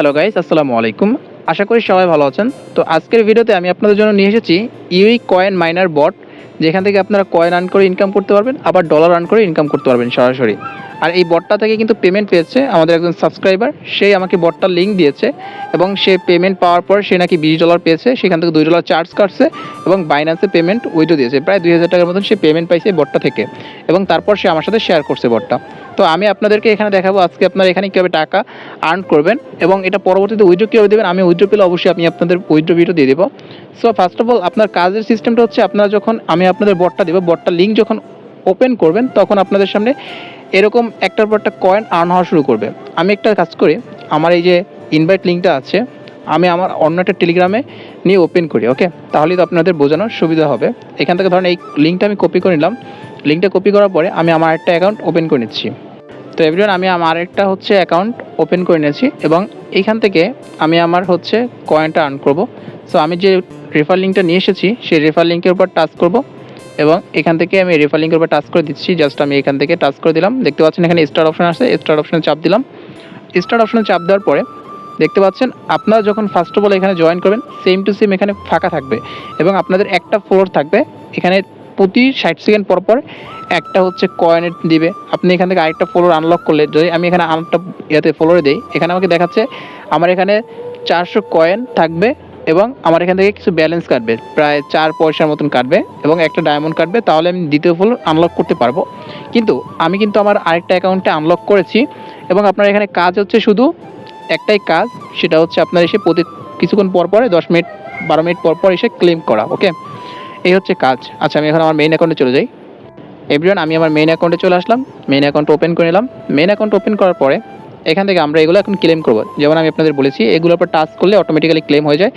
Hello guys আসসালামু আলাইকুম আশা করি সবাই ভালো আছেন। তো আজকের ভিডিওতে আমি আপনাদের জন্য নিয়ে এসেছি ইউই কয়েন মাইনার বট যেখান থেকে আপনারা কয়েন আর্ন করে ইনকাম করতে পারবেন, আবার ডলার আর্ন করে ইনকাম করতে পারবেন সরাসরি। আর এই বটটা থেকে কিন্তু পেমেন্ট পেয়েছে আমাদের একজন সাবস্ক্রাইবার সেই আমাকে বটটার লিঙ্ক দিয়েছে এবং সে পেমেন্ট পাওয়ার পর সে নাকি বিশ ডলার পেয়েছে, সেখান থেকে দুই ডলার চার্জ কাটছে এবং বাইন্যান্সে পেমেন্ট উইডো দিয়েছে। প্রায় দুই হাজার টাকার মতন সে পেমেন্ট পাইছে এই বটটা থেকে এবং তারপর সে আমার সাথে শেয়ার করছে বটটা। তো আমি আপনাদেরকে এখানে দেখাবো আজকে আপনারা এখানে কীভাবে টাকা আর্ন করবেন এবং এটা পরবর্তীতে উইড্রো কীভাবে দেবেন, আমি উইড্রো পেলে অবশ্যই আমি আপনাদের উইড্রো ভিডিও দিয়ে দেবো। সো ফার্স্ট অফ অল আপনার কাজের সিস্টেমটা হচ্ছে আপনারা যখন, আমি আপনাদের বটটা দেবো, বটটা লিঙ্ক যখন ওপেন করবেন, তখন আপনাদের সামনে এরকম একটার পর একটা কয়েন আর্ন হওয়া শুরু করবে। আমি একটা কাজ করি, আমার এই যে ইনভাইট লিঙ্কটা আছে, আমি আমার অন্য একটা টেলিগ্রামে নিয়ে ওপেন করি ওকে তাহলেই তো আপনাদের বোঝানোর সুবিধা হবে। এখান থেকে ধরেন এই লিঙ্কটা আমি কপি করে নিলাম। লিঙ্কটা কপি করার পরে আমি আমার একটা অ্যাকাউন্ট ওপেন করে নিচ্ছি। তো এভরিওয়ান আমি আমার একটা হচ্ছে অ্যাকাউন্ট ওপেন করে নিয়েছি এবং এইখান থেকে আমি আমার হচ্ছে কয়েনটা আর্ন করব। সো আমি যে রেফার লিঙ্কটা নিয়ে এসেছি, সেই রেফার লিঙ্কের উপর টাচ করব। এবং এখান থেকে আমি রেফার উপর টাচ করে দিচ্ছি জাস্ট আমি এখান থেকে টাচ করে দিলাম। দেখতে পাচ্ছেন এখানে স্টার অপশন আছে স্টার অপশনে চাপ দিলাম। স্টার অপশনে চাপ দেওয়ার পরে দেখতে পাচ্ছেন, আপনারা যখন ফার্স্ট অফ অল এখানে জয়েন করবেন সেম টু সেম এখানে ফাঁকা থাকবে এবং আপনাদের একটা ফ্লোর থাকবে, এখানে প্রতি ষাট সেকেন্ড পর পর একটা হচ্ছে কয়েনের দিবে। আপনি এখান থেকে আরেকটা ফ্লোর আনলক করলে, যদি আমি এখানে আরেকটা ইয়াতে ফ্লোরে দিই, এখানে আমাকে দেখাচ্ছে, আমার এখানে চারশো কয়েন থাকবে এবং আমার এখান থেকে কিছু ব্যালেন্স কাটবে, প্রায় চার পয়সার মতন কাটবে এবং একটা ডায়মন্ড কাটবে, তাহলে আমি দ্বিতীয় ফ্লোর আনলক করতে পারব। কিন্তু আমি কিন্তু আমার আরেকটা অ্যাকাউন্টে আনলক করেছি এবং আপনার এখানে কাজ হচ্ছে শুধু একটাই কাজ, সেটা হচ্ছে আপনার এসে প্রতি কিছুক্ষণ পর পরে, দশ মিনিট, বারো মিনিট পর পর এসে ক্লেম করা ওকে এই হচ্ছে কাজ। আচ্ছা আমি এখন আমার মেইন অ্যাকাউন্টে চলে যাই। এভরিওয়ান আমি আমার মেইন অ্যাকাউন্টে চলে আসলাম মেইন অ্যাকাউন্ট ওপেন করে নিলাম। মেইন অ্যাকাউন্ট ওপেন করার পরে এখান থেকে আমরা এগুলো এখন ক্লেম করব। যেমন আমি আপনাদের বলেছি, এগুলোর উপর টাচ করলে অটোমেটিক্যালি ক্লেম হয়ে যায়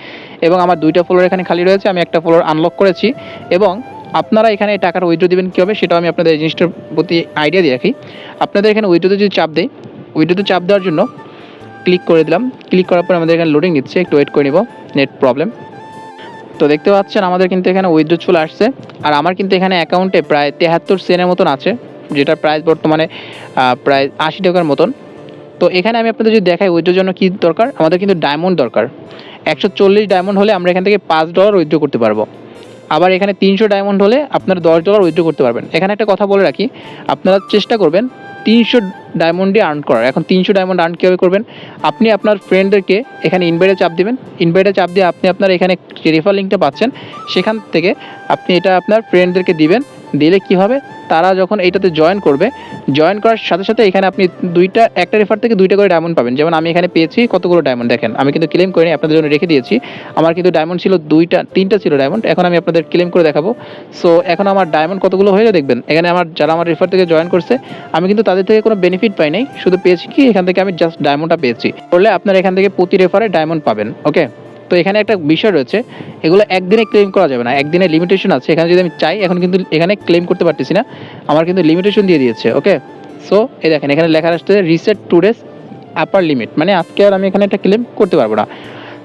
এবং আমার দুইটা ফ্লোর এখানে খালি রয়েছে, আমি একটা ফ্লোর আনলক করেছি এবং আপনারা এখানে টাকার টাকাটা উইথড্র দেবেন কীভাবে সেটাও আমি আপনাদের এই জিনিসটার প্রতি আইডিয়া দিয়ে রাখি। আপনাদের এখানে উইথড্রোতে যদি চাপ দেয় উইথড্রোতে চাপ দেওয়ার জন্য ক্লিক করে দিলাম। ক্লিক করার পর আমাদের এখানে লোডিং নিচ্ছে একটু ওয়েট করে নিব নেট প্রবলেম তো দেখতে পাচ্ছেন আমাদের কিন্তু এখানে উইথড্র চলে আসছে। আর আমার কিন্তু এখানে অ্যাকাউন্টে প্রায় তেহাত্তর সেনের মতন আছে যেটা প্রাইস বর্তমানে প্রায় আশি টাকার মতন। তো এখানে আমি আপনাদের যদি দেখাই উইথড্রোর জন্য কী দরকার? আমাদের কিন্তু ডায়মন্ড দরকার। একশো চল্লিশ ডায়মন্ড হলে আমরা এখান থেকে পাঁচ ডলার উইথড্র করতে পারব। আবার এখানে তিনশো ডায়মন্ড হলে আপনারা দশ ডলার উইথড্র করতে পারবেন। এখানে একটা কথা বলে রাখি, আপনারা চেষ্টা করবেন তিনশো ডায়মন্ডে আর্ন করার। এখন তিনশো ডায়মন্ড আর্ন কীভাবে করবেন? আপনি আপনার ফ্রেন্ডদেরকে এখানে ইনভাইটে চাপ দিবেন। ইনভাইটে চাপ দিয়ে আপনি আপনার এখানে রেফার লিঙ্কটা পাচ্ছেন। সেখান থেকে আপনি এটা আপনার ফ্রেন্ডদেরকে দিবেন। দিলে কি হবে? তারা যখন এইটাতে জয়েন করবে জয়েন করার সাথে সাথে এখানে আপনি দুইটা, একটা রেফার থেকে দুইটা করে ডায়মন্ড পাবেন। যেমন আমি এখানে পেয়েছি কতগুলো ডায়মন্ড দেখেন। আমি কিন্তু ক্লেম করিনি, আপনাদের জন্য রেখে দিয়েছি। আমার কিন্তু ডায়মন্ড ছিল দুইটা, তিনটা ছিল ডায়মন্ড এখন আমি আপনাদের ক্লেম করে দেখাবো। সো এখন আমার ডায়মন্ড কতগুলো হয়ে দেখবেন। এখানে আমার, যারা আমার রেফার থেকে জয়েন করছে, আমি কিন্তু তাদের থেকে কোনো বেনিফিট পাই নাই। শুধু পেয়েছি কি, এখান থেকে আমি জাস্ট ডায়মন্ডটা পেয়েছি। করলে আপনারা এখান থেকে প্রতি রেফারে ডায়মন্ড পাবেন ওকে তো এখানে একটা বিষয় রয়েছে, এগুলো একদিনে ক্লেম করা যাবে না একদিনে লিমিটেশন আছে। এখানে যদি আমি চাই, এখন কিন্তু এখানে ক্লেম করতে পারতেছি না, আমার কিন্তু লিমিটেশন দিয়ে দিয়েছে ওকে সো এই দেখেন, এখানে লেখা আসছে reset two days upper limit মানে আজকে আর আমি এখানে একটা ক্লেম করতে পারব না।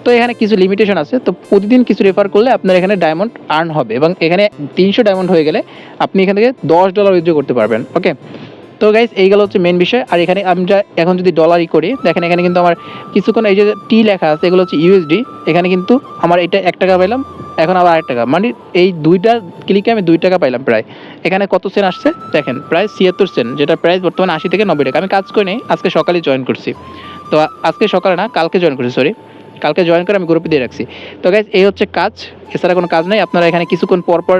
তো এখানে কিছু লিমিটেশন আছে, তো প্রতিদিন কিছু রেফার করলে আপনার এখানে ডায়মন্ড আর্ন হবে এবং এখানে তিনশো ডায়মন্ড হয়ে গেলে আপনি এখান থেকে দশ ডলার উইথড্র করতে পারবেন ওকে তো গাইজ এই গেল হচ্ছে মেন বিষয়। আর এখানে আমরা এখন যদি ডলারই করি, দেখেন এখানে কিন্তু আমার কিছুক্ষণ এই যে টি লেখা আছে, এগুলো হচ্ছে ইউএসডি এখানে কিন্তু আমার এটা এক টাকা পাইলাম, এখন আবার আরেক টাকা। মানে এই দুইটা ক্লিকে আমি দুই টাকা পাইলাম প্রায়। এখানে কত সেন্ট আসছে? দেখেন, প্রায় ছিয়াত্তর সেন্ট যেটা প্রাইস বর্তমানে আশি থেকে নব্বই টাকা। আমি কাজ করে নাই আজকে সকালে জয়েন করছি। তো আজকে সকালে না, কালকে জয়েন করছি সরি কালকে জয়েন করে আমি গ্রুপে দিয়ে রাখছি। তো গাইজ এই হচ্ছে কাজ। এছাড়া কোনো কাজ নেই। আপনারা এখানে কিছুক্ষণ পর পর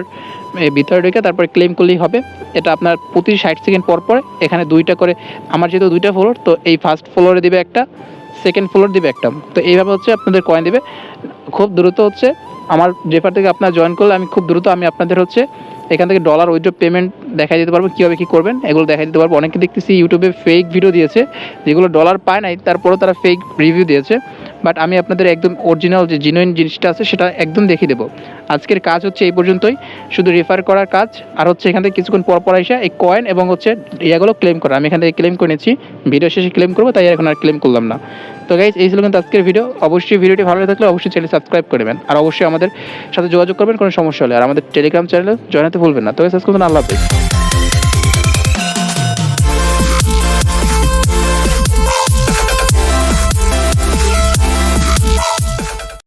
ভিতরে ঢুকে তারপরে ক্লেম করলেই হবে। এটা আপনার প্রতি ষাট সেকেন্ড পর পর এখানে দুইটা করে, আমার যেহেতু দুইটা ফ্লোর তো এই ফার্স্ট ফ্লোরে দিবে একটা সেকেন্ড ফ্লোর দিবে একটা। তো এইভাবে হচ্ছে আপনাদের কয়েন দিবে। খুব দ্রুত হচ্ছে আমার রেফার থেকে আপনার জয়েন করলে আমি খুব দ্রুত আমি আপনাদের হচ্ছে এখান থেকে ডলার উইথড্র পেমেন্ট দেখাই দিতে পারব, কীভাবে কী করবেন, এগুলো দেখাই দিতে পারব। অনেকে দেখতেছি ইউটিউবে ফেক ভিডিও দিয়েছে, যেগুলো ডলার পায় নাই, তারপরেও তারা ফেক রিভিউ দিয়েছে। বাট আমি আপনাদের একদম অরিজিনাল যে জিনুইন জিনিসটা আছে সেটা একদম দেখিয়ে দেবো। আজকের কাজ হচ্ছে এই পর্যন্তই। শুধু রেফার করার কাজ, আর হচ্ছে এখান থেকে কিছুক্ষণ পর পর এসে এই কয়েন এবং হচ্ছে ইয়াগুলো ক্লেম করা। আমি এখান থেকে ক্লেম করে নিচ্ছি ভিডিও শেষে ক্লেম করব, তাই এখন আর ক্লেম করলাম না। তো গাইজ এই ছিল কিন্তু আজকের ভিডিও অবশ্যই ভিডিওটি ভালো থাকলে অবশ্যই চ্যানেল সাবস্ক্রাইব করবেন আর অবশ্যই আমাদের সাথে যোগাযোগ করবেন, কোনো সমস্যা হলে। আর আমাদের টেলিগ্রাম চ্যানেলে জয়েন হতে ভুলবেন না। তো শেষ করবেন আল্লাহ হাফিজ।